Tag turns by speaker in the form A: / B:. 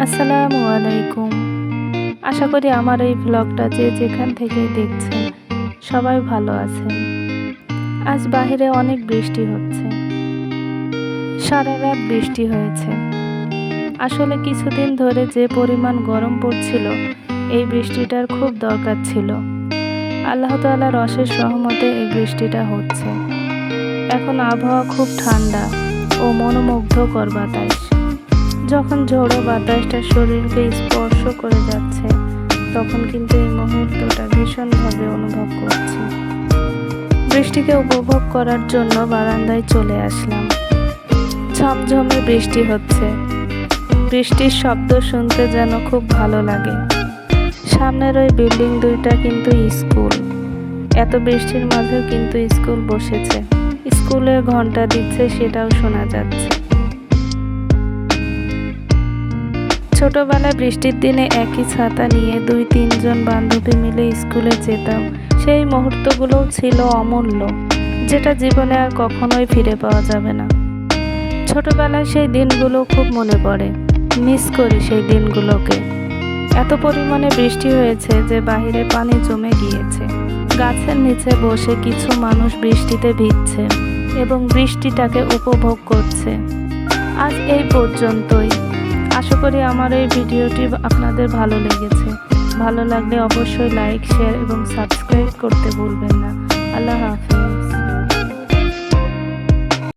A: আসসালামু আলাইকুম। আশা করি আমার এই ব্লগটা যে যেখান থেকে দেখছেন সবাই ভালো আছেন। আজ বাইরে অনেক বৃষ্টি হচ্ছে। সারা রাত বৃষ্টি হয়েছে। আসলে কিছুদিন ধরে যে পরিমাণ গরম পড়ছিল, এই বৃষ্টিটার খুব দরকার ছিল। আল্লাহ তাআলার অশেষ সহমতে এই বৃষ্টিটা হচ্ছে। এখন আবহাওয়া খুব ঠান্ডা ও মনোমুগ্ধকর বাতাস। যখন ঝোড়ো বাতাসটা শরীরকে স্পর্শ করে যাচ্ছে, তখন কিন্তু এই মুহূর্তটা ভীষণভাবে অনুভব করছি। বৃষ্টিকে উপভোগ করার জন্য বারান্দায় চলে আসলাম। ঝমঝমে বৃষ্টি হচ্ছে। বৃষ্টির শব্দ শুনতে যেন খুব ভালো লাগে। সামনের ওই বিল্ডিং দুইটা কিন্তু স্কুল। এত বৃষ্টির মাঝেও কিন্তু স্কুল বসেছে। স্কুলে ঘণ্টা দিচ্ছে সেটাও শোনা যাচ্ছে। ছোটবেলায় বৃষ্টির দিনে একই ছাতা নিয়ে দুই তিনজন বান্ধবী মিলে স্কুলে যেতাম। সেই মুহূর্তগুলোও ছিল অমূল্য, যেটা জীবনে আর কখনোই ফিরে পাওয়া যাবে না। ছোটবেলায় সেই দিনগুলো খুব মনে পড়ে। মিস করি সেই দিনগুলোকে। এত পরিমাণে বৃষ্টি হয়েছে যে বাহিরে পানি জমে গিয়েছে। গাছের নিচে বসে কিছু মানুষ বৃষ্টিতে ভিজছে এবং বৃষ্টিটাকে উপভোগ করছে। আজ এই পর্যন্তই। আশা করি আমার এই ভিডিওটি আপনাদের ভালো লেগেছে। ভালো লাগলে অবশ্যই লাইক শেয়ার এবং সাবস্ক্রাইব করতে ভুলবেন না। আল্লাহ হাফেজ।